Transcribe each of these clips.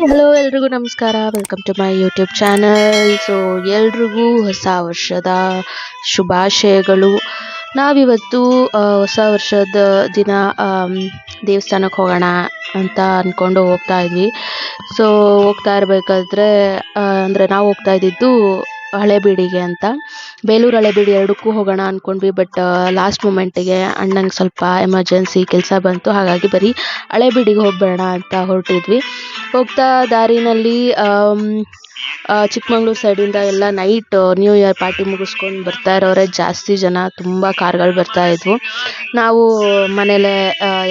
Hello ಎಲ್ರಿಗೂ ನಮಸ್ಕಾರ. Welcome to my YouTube channel so ಎಲ್ರಿಗೂ ಹೊಸ ವರ್ಷದ ಶುಭಾಶಯಗಳು. ನಾವಿವತ್ತು ಹೊಸ ವರ್ಷದ ದಿನ ದೇವಸ್ಥಾನಕ್ಕೆ ಹೋಗೋಣ ಅಂತ ಅಂದ್ಕೊಂಡು ಹೋಗ್ತಾ ಇದ್ವಿ. ಸೊ ಹೋಗ್ತಾ ಇರಬೇಕಾದ್ರೆ ಅಂದರೆ ನಾವು ಹೋಗ್ತಾ ಇದ್ದಿದ್ದು ಹಳೇಬೀಡಿಗೆ ಅಂತ. ಬೇಲೂರು ಹಳೆಬೀಡಿ ಎರಡಕ್ಕೂ ಹೋಗೋಣ ಅಂದ್ಕೊಂಡ್ವಿ ಬಟ್ ಲಾಸ್ಟ್ ಮೂಮೆಂಟಿಗೆ ಅಣ್ಣಂಗೆ ಸ್ವಲ್ಪ ಎಮರ್ಜೆನ್ಸಿ ಕೆಲಸ ಬಂತು. ಹಾಗಾಗಿ ಬರೀ ಹಳೆಬೀಡಿಗೆ ಹೋಗ್ಬೇಡ ಅಂತ ಹೊರಟಿದ್ವಿ. ಹೋಗ್ತಾ ಆ, ಚಿಕ್ಕಮಂಗ್ಳೂರು ಸೈಡಿಂದ ಎಲ್ಲ ನೈಟ್ ನ್ಯೂ ಇಯರ್ ಪಾರ್ಟಿ ಮುಗಿಸ್ಕೊಂಡು ಬರ್ತಾ ಇರೋರೆ. ಜಾಸ್ತಿ ಜನ, ತುಂಬ ಕಾರ್ಗಳು ಬರ್ತಾ ಇದ್ವು. ನಾವು ಮನೆಯಲ್ಲೇ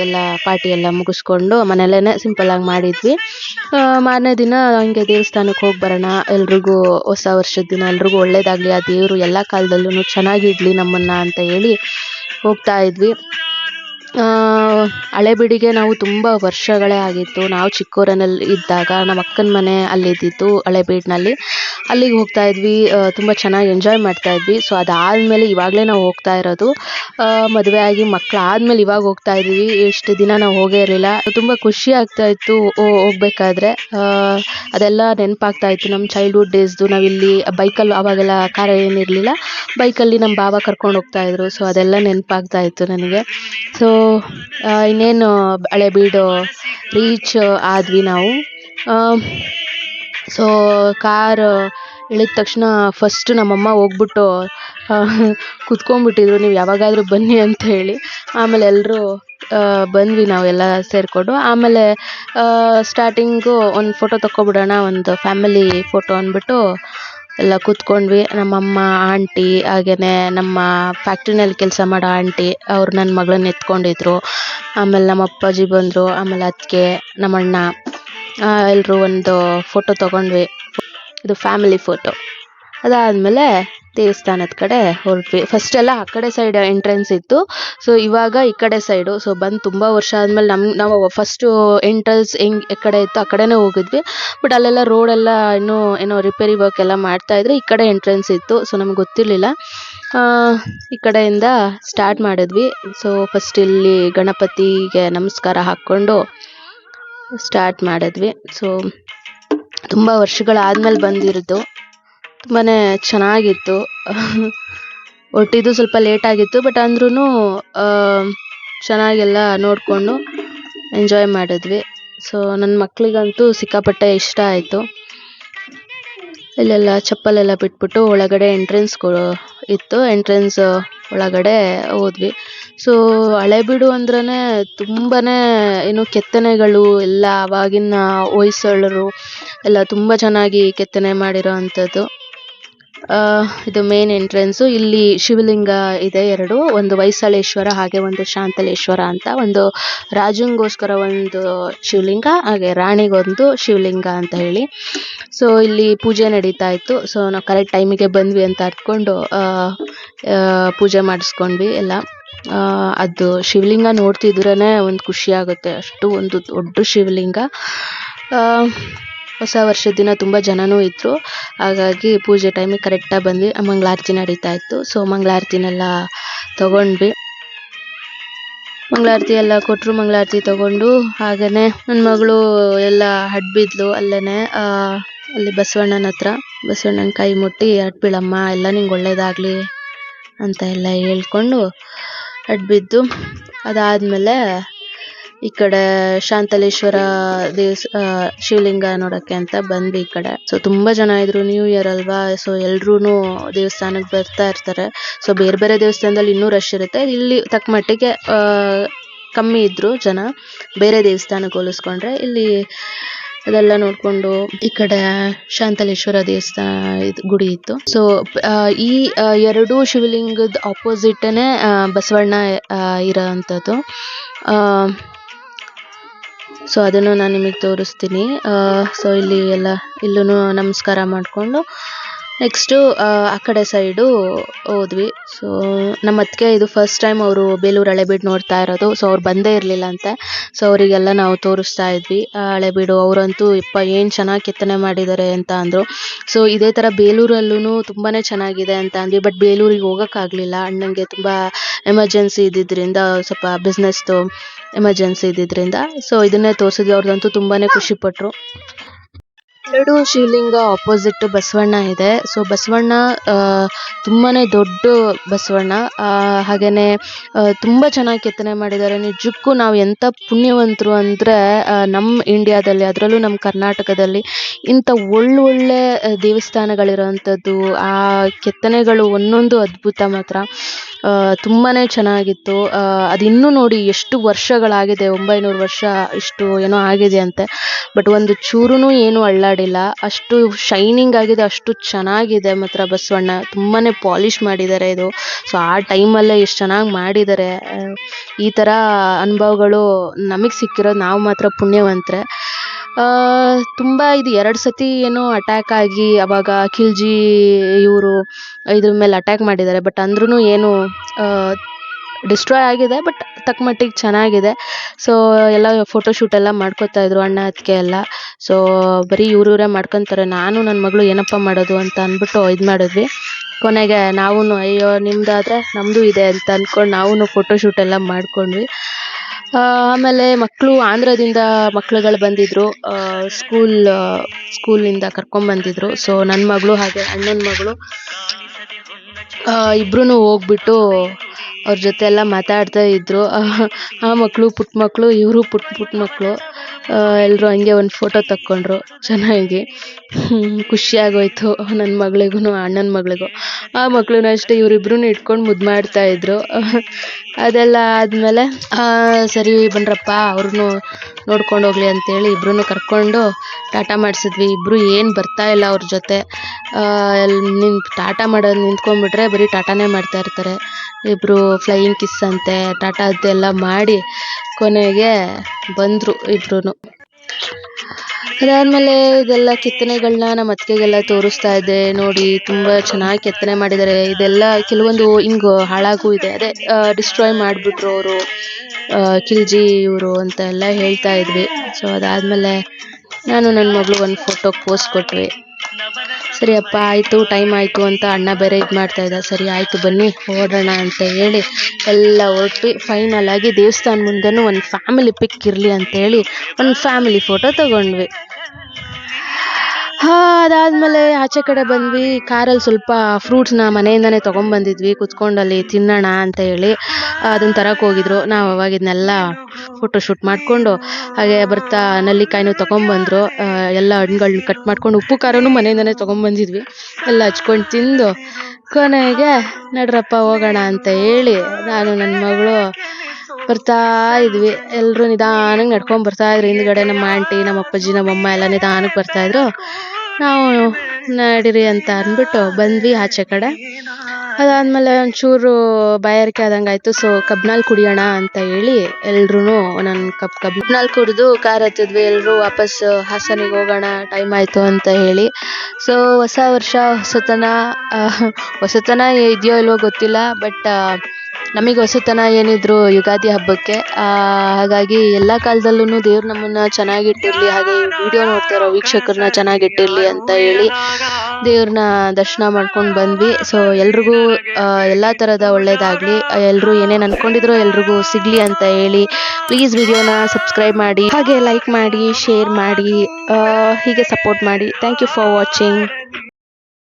ಎಲ್ಲ ಪಾರ್ಟಿ ಎಲ್ಲ ಮುಗಿಸ್ಕೊಂಡು ಸಿಂಪಲ್ ಸಿಂಪಲ್ಲಾಗಿ ಮಾಡಿದ್ವಿ. ಮಾರನೇ ದಿನ ಹಂಗೆ ದೇವಸ್ಥಾನಕ್ಕೆ ಹೋಗಿ ಬರೋಣ. ಎಲ್ರಿಗೂ ಹೊಸ ವರ್ಷದ ದಿನ, ಎಲ್ರಿಗೂ ಒಳ್ಳೇದಾಗಲಿ. ಆ ದೇವರು ಎಲ್ಲ ಕಾಲದಲ್ಲೂ ಚೆನ್ನಾಗಿಡ್ಲಿ ನಮ್ಮನ್ನ ಅಂತ ಹೇಳಿ ಹೋಗ್ತಾ ಇದ್ವಿ. ಹಳೇಬೀಡಿಗೆ ನಾವು ತುಂಬ ವರ್ಷಗಳೇ ಆಗಿತ್ತು. ನಾವು ಚಿಕ್ಕೋರಲ್ಲಿ ಇದ್ದಾಗ ನಮ್ಮ ಅಕ್ಕನ ಮನೆ ಅಲ್ಲಿದ್ದಿತ್ತು ಹಳೇಬೀಡಿನಲ್ಲಿ ಅಲ್ಲಿಗೆ ಹೋಗ್ತಾ ಇದ್ವಿ ತುಂಬ ಚೆನ್ನಾಗಿ ಎಂಜಾಯ್ ಮಾಡ್ತಾ ಇದ್ವಿ. ಸೊ ಅದಾದಮೇಲೆ ಇವಾಗಲೇ ನಾವು ಹೋಗ್ತಾ ಇರೋದು ಮದುವೆ ಆಗಿ ಮಕ್ಳು ಆದ್ಮೇಲೆ ಇವಾಗ ಹೋಗ್ತಾ ಇದ್ದೀವಿ ಇಷ್ಟು ದಿನ ನಾವು ಹೋಗೇ ಇರಲಿಲ್ಲ. ತುಂಬ ಖುಷಿ ಆಗ್ತಾ ಇತ್ತು ಹೋಗ್ಬೇಕಾದ್ರೆ. ಅದೆಲ್ಲ ನೆನಪಾಗ್ತಾ ಇತ್ತು. ನಮ್ಮ ಚೈಲ್ಡ್ಹುಡ್ ಡೇಸ್ದು ನಾವಿಲ್ಲಿ ಬೈಕಲ್ಲಿ ಅವಾಗೆಲ್ಲ ಕಾರ್ ಏನಿರಲಿಲ್ಲ ಬೈಕಲ್ಲಿ ನಮ್ಮ ಬಾಬ ಕರ್ಕೊಂಡು ಹೋಗ್ತಾ ಇದ್ರು. ಸೊ ಅದೆಲ್ಲ ನೆನಪಾಗ್ತಾ ಇತ್ತು ನನಗೆ. ಸೊ ಇನ್ನೇನು ಹಳೇಬೀಡು ರೀಚ್ ಆದ್ವಿ ನಾವು. ಸೊ ಕಾರ್ ಇಳಿದ ತಕ್ಷಣ ಫಸ್ಟ್ ನಮ್ಮಮ್ಮ ಹೋಗ್ಬಿಟ್ಟು ಕುತ್ಕೊಂಡ್ಬಿಟ್ಟಿದ್ರು, ನೀವು ಯಾವಾಗಾದರೂ ಬನ್ನಿ ಅಂತ ಹೇಳಿ. ಆಮೇಲೆ ಎಲ್ಲರೂ ಬಂದ್ವಿ ನಾವೆಲ್ಲ ಸೇರಿಕೊಂಡು. ಆಮೇಲೆ ಸ್ಟಾರ್ಟಿಂಗು ಒಂದು ಫೋಟೋ ತಕ್ಕೊಬಿಡೋಣ, ಒಂದು ಫ್ಯಾಮಿಲಿ ಫೋಟೋ ಅಂದ್ಬಿಟ್ಟು ಎಲ್ಲ ಕೂತ್ಕೊಂಡ್ವಿ. ನಮ್ಮಮ್ಮ, ಆಂಟಿ ಹಾಗೆಯೇ ನಮ್ಮ ಫ್ಯಾಕ್ಟ್ರಿನಲ್ಲಿ ಕೆಲಸ ಮಾಡೋ ಆಂಟಿ, ಅವ್ರು ನನ್ನ ಮಗಳನ್ನ ಎತ್ಕೊಂಡಿದ್ರು. ಆಮೇಲೆ ನಮ್ಮ ಅಪ್ಪಾಜಿ ಬಂದರು, ಆಮೇಲೆ ಅತ್ತಿಗೆ, ನಮ್ಮಣ್ಣ. ಎಲ್ಲರೂ ಒಂದು ಫೋಟೋ ತಗೊಂಡ್ವಿ. ಇದು ಫ್ಯಾಮಿಲಿ ಫೋಟೋ ಅದಾದಮೇಲೆ ದೇವಸ್ಥಾನದ ಕಡೆ ಹೊರಟ್ವಿ. ಫಸ್ಟ್ ಎಲ್ಲ ಆ ಕಡೆ ಸೈಡ್ ಎಂಟ್ರೆನ್ಸ್ ಇತ್ತು. ಸೊ ಇವಾಗ ಈ ಕಡೆ ಸೈಡು ಸೊ ಬಂದು ತುಂಬ ವರ್ಷ ಆದಮೇಲೆ ನಮ್ಮ ನಾವು ಫಸ್ಟು ಎಂಟ್ರೆನ್ಸ್ ಹೆಂಗ್ ಕಡೆ ಇತ್ತು ಆ ಕಡೆನೇ ಹೋಗಿದ್ವಿ. ಬಟ್ ಅಲ್ಲೆಲ್ಲ ರೋಡೆಲ್ಲ ಇನ್ನೂ ಏನೋ ರಿಪೇರಿ ವರ್ಕ್ ಎಲ್ಲ ಮಾಡ್ತಾ ಇದ್ರೆ. ಈ ಕಡೆ ಎಂಟ್ರೆನ್ಸ್ ಇತ್ತು. ಸೊ ನಮ್ಗೆ ಗೊತ್ತಿರಲಿಲ್ಲ. ಈ ಕಡೆಯಿಂದ ಸ್ಟಾರ್ಟ್ ಮಾಡಿದ್ವಿ. ಸೊ ಫಸ್ಟ್ ಇಲ್ಲಿ ಗಣಪತಿಗೆ ನಮಸ್ಕಾರ ಹಾಕ್ಕೊಂಡು ಸ್ಟಾರ್ಟ್ ಮಾಡಿದ್ವಿ. ಸೊ ತುಂಬ ವರ್ಷಗಳಾದ್ಮೇಲೆ ಬಂದಿರೋದು. ತುಂಬಾ ಚೆನ್ನಾಗಿತ್ತು. ಹೊರಟಿದ್ದು ಸ್ವಲ್ಪ ಲೇಟ್ ಆಗಿತ್ತು ಬಟ್ ಅಂದ್ರೂ ಚೆನ್ನಾಗೆಲ್ಲ ನೋಡಿಕೊಂಡು ಎಂಜಾಯ್ ಮಾಡಿದ್ವಿ. ಸೊ ನನ್ನ ಮಕ್ಕಳಿಗಂತೂ ಸಿಕ್ಕಾಪಟ್ಟೆ ಇಷ್ಟ ಆಯಿತು. ಇಲ್ಲೆಲ್ಲ ಚಪ್ಪಲೆಲ್ಲ ಬಿಟ್ಬಿಟ್ಟು ಒಳಗಡೆ ಎಂಟ್ರೆನ್ಸ್ ಇತ್ತು. ಎಂಟ್ರೆನ್ಸ್ ಒಳಗಡೆ ಹೋದ್ವಿ. ಸೊ ಹಳೆಬೀಡು ಅಂದ್ರೇ ತುಂಬಾನೇ ಏನು ಕೆತ್ತನೆಗಳು ಎಲ್ಲ ಆವಾಗಿನ ಹೊಯ್ಸಳರು ಎಲ್ಲ ತುಂಬ ಚೆನ್ನಾಗಿ ಕೆತ್ತನೆ ಮಾಡಿರೋ ಅಂಥದ್ದು ಆ, ಇದು ಮೇನ್ ಎಂಟ್ರೆನ್ಸು ಇಲ್ಲಿ ಶಿವಲಿಂಗ ಇದೆ ಎರಡು ಒಂದು ಹೊಯ್ಸಳೇಶ್ವರ ಹಾಗೆ ಒಂದು ಶಾಂತಲೇಶ್ವರ ಅಂತ. ಒಂದು ರಾಜಂಗೋಸ್ಕರ ಒಂದು ಶಿವಲಿಂಗ ಹಾಗೆ ರಾಣಿಗೊಂದು ಶಿವಲಿಂಗ ಅಂತ ಹೇಳಿ. ಸೊ ಇಲ್ಲಿ ಪೂಜೆ ನಡೀತಾ ಇತ್ತು. ಸೊ ನಾವು ಕರೆಕ್ಟ್ ಟೈಮಿಗೆ ಬಂದ್ವಿ ಅಂತ ಅಂದ್ಕೊಂಡು ಪೂಜೆ ಮಾಡಿಸ್ಕೊಂಡ್ವಿ ಎಲ್ಲ. ಅದು ಶಿವಲಿಂಗ ನೋಡ್ತಿದ್ರೇ ಒಂದು ಖುಷಿ ಆಗುತ್ತೆ. ಅಷ್ಟು ಒಂದು ದೊಡ್ಡ ಶಿವಲಿಂಗ. ಹೊಸ ವರ್ಷದ ದಿನ ತುಂಬ ಜನನೂ ಇದ್ದರು ಹಾಗಾಗಿ ಪೂಜೆ ಟೈಮಿಗೆ ಕರೆಕ್ಟಾಗಿ ಬಂದ್ವಿ. ಮಂಗಳಾರತಿ ನಡೀತಾ ಇತ್ತು. ಸೊ ಮಂಗಳಾರತಿನೆಲ್ಲ ತಗೊಂಡ್ವಿ. ಮಂಗಳಾರತಿ ಎಲ್ಲ ಕೊಟ್ಟರು ಮಂಗಳಾರತಿ ತಗೊಂಡು ಹಾಗೆಯೇ ನನ್ನ ಮಗಳು ಎಲ್ಲ ಹಡ್ಬಿದ್ಲು ಅಲ್ಲೇ ಅಲ್ಲಿ ಬಸವಣ್ಣನ ಹತ್ರ. ಬಸವಣ್ಣನ ಕೈ ಮುಟ್ಟಿ ಅಡ್ಬಿಳಮ್ಮ ಎಲ್ಲ ನಿಂಗೆ ಒಳ್ಳೇದಾಗಲಿ ಅಂತ ಎಲ್ಲ ಹೇಳ್ಕೊಂಡು ಅಡ್ಬಿದ್ದು ಅದಾದಮೇಲೆ ಈ ಕಡೆ ಶಾಂತಲೇಶ್ವರ ದೇವಸ್ ಶಿವಲಿಂಗ ನೋಡೋಕ್ಕೆ ಅಂತ ಬಂದ್ವಿ ಈ ಕಡೆ. ಸೊ ತುಂಬ ಜನ ಇದ್ರು ನ್ಯೂ ಇಯರ್ ಅಲ್ವಾ? ಸೊ ಎಲ್ರೂ ದೇವಸ್ಥಾನಕ್ಕೆ ಬರ್ತಾ ಇರ್ತಾರೆ. ಸೊ ಬೇರೆ ಬೇರೆ ದೇವಸ್ಥಾನದಲ್ಲಿ ಇನ್ನೂ ರಶ್ ಇರುತ್ತೆ. ಇಲ್ಲಿ ತಕ್ಕ ಮಟ್ಟಿಗೆ ಕಮ್ಮಿ ಇದ್ರು ಜನ. ಬೇರೆ ದೇವಸ್ಥಾನಕ್ಕೆ ಹೋಲಿಸ್ಕೊಂಡ್ರೆ ಇಲ್ಲಿ ಅದೆಲ್ಲ ನೋಡ್ಕೊಂಡು ಈ ಕಡೆ ಶಾಂತಲೇಶ್ವರ ದೇವಸ್ಥಾನ ಇದು ಗುಡಿ ಇತ್ತು. ಸೊ ಈ ಎರಡು ಶಿವಲಿಂಗದ ಆಪೋಸಿಟೇ ಬಸವಣ್ಣ ಆ, ಇರೋ ಅಂಥದ್ದು ಸೊ ಅದನ್ನು ನಾನು ನಿಮಗೆ ತೋರಿಸ್ತೀನಿ. ಸೊ ಇಲ್ಲಿ ಎಲ್ಲ ಇಲ್ಲೂ ನಮಸ್ಕಾರ ಮಾಡಿಕೊಂಡು ನೆಕ್ಸ್ಟು ಆ ಕಡೆ ಸೈಡು ಹೋದ್ವಿ. ಸೊ ನಮ್ಮ ಅತ್ತಿಗೆ ಇದು ಫಸ್ಟ್ ಟೈಮ್ ಅವರು ಬೇಲೂರು ಹಳೆಬೀಡು ನೋಡ್ತಾ ಇರೋದು. ಸೊ ಅವ್ರು ಬಂದೇ ಇರಲಿಲ್ಲ ಅಂತ. ಸೊ ಅವರಿಗೆಲ್ಲ ನಾವು ತೋರಿಸ್ತಾ ಇದ್ವಿ. ಹಳೆಬೀಡು, ಅವರಂತೂ ಇಪ್ಪ ಏನು ಚೆನ್ನಾಗಿ ಕೆತ್ತನೆ ಮಾಡಿದ್ದಾರೆ ಅಂತ ಅಂದರು. ಸೊ ಇದೇ ಥರ ಬೇಲೂರಲ್ಲೂ ತುಂಬಾ ಚೆನ್ನಾಗಿದೆ ಅಂತ ಅಂದ್ವಿ. ಬಟ್ ಬೇಲೂರಿಗೆ ಹೋಗೋಕ್ಕಾಗಲಿಲ್ಲ. ಅಣ್ಣಂಗೆ ತುಂಬ ಎಮರ್ಜೆನ್ಸಿ ಇದ್ದಿದ್ದರಿಂದ ಸ್ವಲ್ಪ ಬಿಸ್ನೆಸ್ದು ಎಮರ್ಜೆನ್ಸಿ ಇದ್ದಿದ್ದರಿಂದ ಸೊ ಇದನ್ನೇ ತೋರಿಸಿದ್ವಿ. ಅವ್ರದಂತೂ ತುಂಬಾ ಖುಷಿಪಟ್ಟರು ಎರಡು ಶಿವಲಿಂಗ ಆಪೋಸಿಟ್ ಬಸವಣ್ಣ ಇದೆ. ಸೊ ಬಸವಣ್ಣ ತುಂಬಾ ದೊಡ್ಡ ಬಸವಣ್ಣ. ಆ, ತುಂಬ ಚೆನ್ನಾಗಿ ಕೆತ್ತನೆ ಮಾಡಿದ್ದಾರೆ. ನಿಜಕ್ಕೂ ನಾವು ಎಂತ ಪುಣ್ಯವಂತರು ಅಂದ್ರೆ ನಮ್ಮ ಇಂಡಿಯಾದಲ್ಲಿ ಅದರಲ್ಲೂ ನಮ್ಮ ಕರ್ನಾಟಕದಲ್ಲಿ ಇಂಥ ಒಳ್ಳೊಳ್ಳೆ ದೇವಸ್ಥಾನಗಳಿರೋವಂಥದ್ದು ಆ ಕೆತ್ತನೆಗಳು ಒಂದೊಂದು ಅದ್ಭುತ ಮಾತ್ರ. ತುಂಬಾ ತುಂಬಾನೇ ಚೆನ್ನಾಗಿತ್ತು. ಅದಿನ್ನೂ ನೋಡಿ ಎಷ್ಟು ವರ್ಷಗಳಾಗಿದೆ ಒಂಬೈನೂರು ವರ್ಷ ಇಷ್ಟು ಏನೋ ಆಗಿದೆ ಅಂತೆ ಬಟ್ ಒಂದು ಚೂರುನು ಏನು ಅಳ್ಳಾಡಿಲ್ಲ ಅಷ್ಟು ಶೈನಿಂಗ್ ಆಗಿದೆ, ಅಷ್ಟು ಚೆನ್ನಾಗಿದೆ ಮಾತ್ರ ಬಸವಣ್ಣ. ತುಂಬಾನೇ ಪಾಲಿಶ್ ಮಾಡಿದ್ದಾರೆ ಇದು. ಸೊ ಆ ಟೈಮಲ್ಲೇ ಎಷ್ಟು ಚೆನ್ನಾಗಿ ಮಾಡಿದ್ದಾರೆ. ಈ ತರ ಅನುಭವಗಳು ನಮಗೆ ಸಿಕ್ಕಿರೋದು ನಾವು ಮಾತ್ರ ಪುಣ್ಯವಂತರೆ. ತುಂಬಾ ಇದು ಎರಡು ಸತಿ ಏನೋ ಅಟ್ಯಾಕ್ ಆಗಿ ಅವಾಗ ಖಿಲ್ಜಿ ಇವರು ಇದ್ರ ಮೇಲೆ ಅಟ್ಯಾಕ್ ಮಾಡಿದ್ದಾರೆ. ಬಟ್ ಅಂದ್ರೂ ಏನು ಡಿಸ್ಟ್ರಾಯ್ ಆಗಿದೆ ಬಟ್ ತಕ್ಕ ಮಟ್ಟಿಗೆ ಚೆನ್ನಾಗಿದೆ. ಸೊ ಎಲ್ಲ ಫೋಟೋ ಶೂಟ್ ಎಲ್ಲ ಮಾಡ್ಕೋತಾ ಇದ್ರು ಅಣ್ಣ, ಅತ್ತಿಗೆ ಎಲ್ಲ. ಸೊ ಬರೀ ಇವ್ರಿವ್ರೇ ಮಾಡ್ಕೊಂತಾರೆ. ನಾನು ನನ್ನ ಮಗಳು ಏನಪ್ಪ ಮಾಡೋದು ಅಂತ ಅಂದ್ಬಿಟ್ಟು ಇದು ಮಾಡಿದ್ವಿ. ಕೊನೆಗೆ ನಾವು ಅಯ್ಯೋ, ನಿಮ್ದಾದ್ರೆ ನಮ್ಮದು ಇದೆ ಅಂತ ಅಂದ್ಕೊಂಡು ನಾವೂ ಫೋಟೋ ಶೂಟ್ ಎಲ್ಲ ಮಾಡ್ಕೊಂಡ್ವಿ. ಆಮೇಲೆ ಮಕ್ಕಳು ಆಂಧ್ರದಿಂದ ಮಕ್ಳುಗಳು ಬಂದಿದ್ರು. ಸ್ಕೂಲ್ ಸ್ಕೂಲಿಂದ ಕರ್ಕೊಂಬಂದಿದ್ರು ಸೊ ನನ್ನ ಮಗಳು ಹಾಗೆ ಅಣ್ಣನ ಮಗಳು ಇಬ್ರು ಹೋಗ್ಬಿಟ್ಟು ಅವ್ರ ಜೊತೆ ಎಲ್ಲ ಮಾತಾಡ್ತಾ ಇದ್ರು. ಆ ಮಕ್ಕಳು ಪುಟ್ಟ ಮಕ್ಕಳು ಇವರು ಪುಟ್ಟ ಪುಟ್ಟ ಮಕ್ಕಳು ಎಲ್ಲರೂ ಹಂಗೆ ಒಂದು ಫೋಟೋ ತಕ್ಕೊಂಡ್ರು ಚೆನ್ನಾಗಿ. ಖುಷಿಯಾಗೋಯ್ತು ನನ್ನ ಮಗಳಿಗೂ ಅಣ್ಣನ ಮಗಳಿಗೂ. ಆ ಮಕ್ಕಳೂನು ಅಷ್ಟೇ ಇವರಿಬ್ರು ಇಟ್ಕೊಂಡು ಮುದ್ದು ಮಾಡ್ತಾಯಿದ್ರು ಅದೆಲ್ಲ ಆದಮೇಲೆ ಸರಿ ಬನ್ರಪ್ಪ ಅವ್ರನ್ನೂ ನೋಡ್ಕೊಂಡು ಹೋಗ್ಲಿ ಅಂತೇಳಿ ಇಬ್ರನ್ನೂ ಕರ್ಕೊಂಡು ಟಾಟಾ ಮಾಡಿಸಿದ್ವಿ. ಇಬ್ಬರು ಏನು ಬರ್ತಾ ಇಲ್ಲ ಅವ್ರ ಜೊತೆ. ಅಲ್ಲಿ ನಿನ್ ಟಾಟಾ ಮಾಡೋದು ನಿಂತ್ಕೊಂಡ್ಬಿಟ್ರೆ ಬರೀ ಟಾಟಾನೇ ಮಾಡ್ತಾ ಇರ್ತಾರೆ. ಇಬ್ಬರು ಫ್ಲೈಯಿಂಗ್ ಕಿಸ್ ಅಂತೆ ಟಾಟಾ ಅದೆಲ್ಲ ಮಾಡಿ ಕೊನೆಗೆ ಬಂದರು ಇಬ್ರು ಅದಾದ್ಮೇಲೆ ಇದೆಲ್ಲ ಕೆತ್ತನೆಗಳನ್ನ ನಮ್ಮ ಅತ್ತಿಗೆಗೆಲ್ಲ ತೋರಿಸ್ತಾ ಇದ್ದೆ. ನೋಡಿ, ತುಂಬಾ ಚೆನ್ನಾಗಿ ಕೆತ್ತನೆ ಮಾಡಿದ್ದಾರೆ ಇದೆಲ್ಲ ಕೆಲವೊಂದು ಹಿಂಗ್ ಹಾಳಾಗೂ ಇದೆ. ಅದೇ ಡಿಸ್ಟ್ರಾಯ್ ಮಾಡಿಬಿಟ್ರು ಅವರು. ಕಿಲ್ಜಿ ಇವರು ಅಂತ ಎಲ್ಲ ಹೇಳ್ತಾ ಇದ್ವಿ. ಸೊ ಅದಾದ್ಮೇಲೆ ನಾನು ನನ್ನ ಮಗಳು ಒಂದು ಫೋಟೋ ಪೋಸ್ ಕೊಟ್ವಿ. ಸರಿ ಅಪ್ಪ ಆಯಿತು ಟೈಮ್ ಆಯಿತು ಅಂತ ಅಣ್ಣ ಬೇರೆ ಇದು ಮಾಡ್ತಾ ಇದ್ದ ಸರಿ, ಆಯಿತು, ಬನ್ನಿ, ಹೋಗೋಣ ಅಂತ ಹೇಳಿ ಎಲ್ಲ ಹೊರಟ್ವಿ ಫೈನಲ್ ಆಗಿ ದೇವಸ್ಥಾನ ಮುಂದೆಯೂ ಒಂದು ಫ್ಯಾಮಿಲಿ ಪಿಕ್ ಇರಲಿ ಅಂತೇಳಿ ಒಂದು ಫ್ಯಾಮಿಲಿ ಫೋಟೋ ತಗೊಂಡ್ವಿ. ಅದಾದ್ಮೇಲೆ ಆಚೆ ಕಡೆ ಬಂದ್ವಿ. ಕಾರಲ್ಲಿ ಸ್ವಲ್ಪ ಫ್ರೂಟ್ಸ್ನ ಮನೆಯಿಂದನೇ ತೊಗೊಂಬಂದಿದ್ವಿ. ಕುತ್ಕೊಂಡಲ್ಲಿ ತಿನ್ನೋಣ ಅಂತ ಹೇಳಿ ಅದನ್ನ ತರಕ್ಕೆ ಹೋಗಿದ್ರು. ನಾವು ಅವಾಗ ಇದನ್ನೆಲ್ಲ ಫೋಟೋ ಶೂಟ್ ಮಾಡಿಕೊಂಡು ಹಾಗೆ ಬರ್ತಾ ನೆಲ್ಲಿಕಾಯಿನೂ ತೊಗೊಂಬಂದರು. ಎಲ್ಲ ಹಣ್ಣುಗಳನ್ನ ಕಟ್ ಮಾಡ್ಕೊಂಡು ಉಪ್ಪು ಖಾರನೂ ಮನೆಯಿಂದನೇ ತೊಗೊಂಬಂದಿದ್ವಿ. ಎಲ್ಲ ಹಚ್ಕೊಂಡು ತಿಂದು ಕೊನೆಗೆ ನಡ್ರಪ್ಪ ಹೋಗೋಣ ಅಂತ ಹೇಳಿ ನಾನು ನನ್ನ ಮಗಳು ಬರ್ತಾ ಇದ್ವಿ. ಎಲ್ಲರೂ ನಿಧಾನಕ್ಕೆ ನಡ್ಕೊಂಡು ಬರ್ತಾ ಇದ್ರು. ಹಿಂದ್ಗಡೆ ನಮ್ಮ ಆಂಟಿ ನಮ್ಮ ಅಪ್ಪಾಜಿ, ನಮ್ಮ ಅಮ್ಮ ಎಲ್ಲ ನಿಧಾನಕ್ಕೆ ಬರ್ತಾ ಇದ್ರು. ನಾವು ನಡೀರಿ ಅಂತ ಅಂದ್ಬಿಟ್ಟು ಬಂದ್ವಿ ಆಚೆ ಕಡೆ. ಅದಾದ್ಮೇಲೆ ಒಂಚೂರು ಬಾಯಾರಿಕೆ ಆದಂಗೆ ಆಯಿತು ಸೊ ಕಬ್ನಲ್ಲಿ ಕುಡಿಯೋಣ ಅಂತ ಹೇಳಿ ಎಲ್ರೂ ನನ್ನ ಕಪ್ ಕಬ್ನಾಲ್ ಕುಡಿದು ಕಾರ್ ಹತ್ತಿದ್ವಿ. ಎಲ್ಲರೂ ವಾಪಸ್ ಹಾಸನಿಗೆ ಹೋಗೋಣ ಟೈಮ್ ಆಯಿತು ಅಂತ ಹೇಳಿ. ಸೊ ಹೊಸ ವರ್ಷ, ಹೊಸತನ ಹೊಸತನ ಇದೆಯೋ ಇಲ್ವೋ ಗೊತ್ತಿಲ್ಲ ಬಟ್ ನಮಗೆ ಹೊಸತನ ಏನಿದ್ರು ಯುಗಾದಿ ಹಬ್ಬಕ್ಕೆ ಹಾಗಾಗಿ ಎಲ್ಲ ಕಾಲದಲ್ಲೂ ದೇವ್ರು ನಮ್ಮನ್ನ ಚೆನ್ನಾಗಿಟ್ಟಿರಲಿ, ಹಾಗೆ ವಿಡಿಯೋ ನೋಡ್ತಾ ಇರೋ ವೀಕ್ಷಕರನ್ನ ಚೆನ್ನಾಗಿಟ್ಟಿರಲಿ ಅಂತ ಹೇಳಿ ದೇವ್ರನ್ನ ದರ್ಶನ ಮಾಡ್ಕೊಂಡು ಬಂದ್ವಿ. ಸೊ ಎಲ್ರಿಗೂ ಎಲ್ಲ ಥರದ ಒಳ್ಳೇದಾಗಲಿ. ಎಲ್ಲರೂ ಏನೇನು ಅನ್ಕೊಂಡಿದ್ರೋ ಎಲ್ರಿಗೂ ಸಿಗಲಿ ಅಂತ ಹೇಳಿ ಪ್ಲೀಸ್ ವಿಡಿಯೋನ ಸಬ್ಸ್ಕ್ರೈಬ್ ಮಾಡಿ, ಹಾಗೆ ಲೈಕ್ ಮಾಡಿ ಶೇರ್ ಮಾಡಿ ಹೀಗೆ ಸಪೋರ್ಟ್ ಮಾಡಿ. Thank you for watching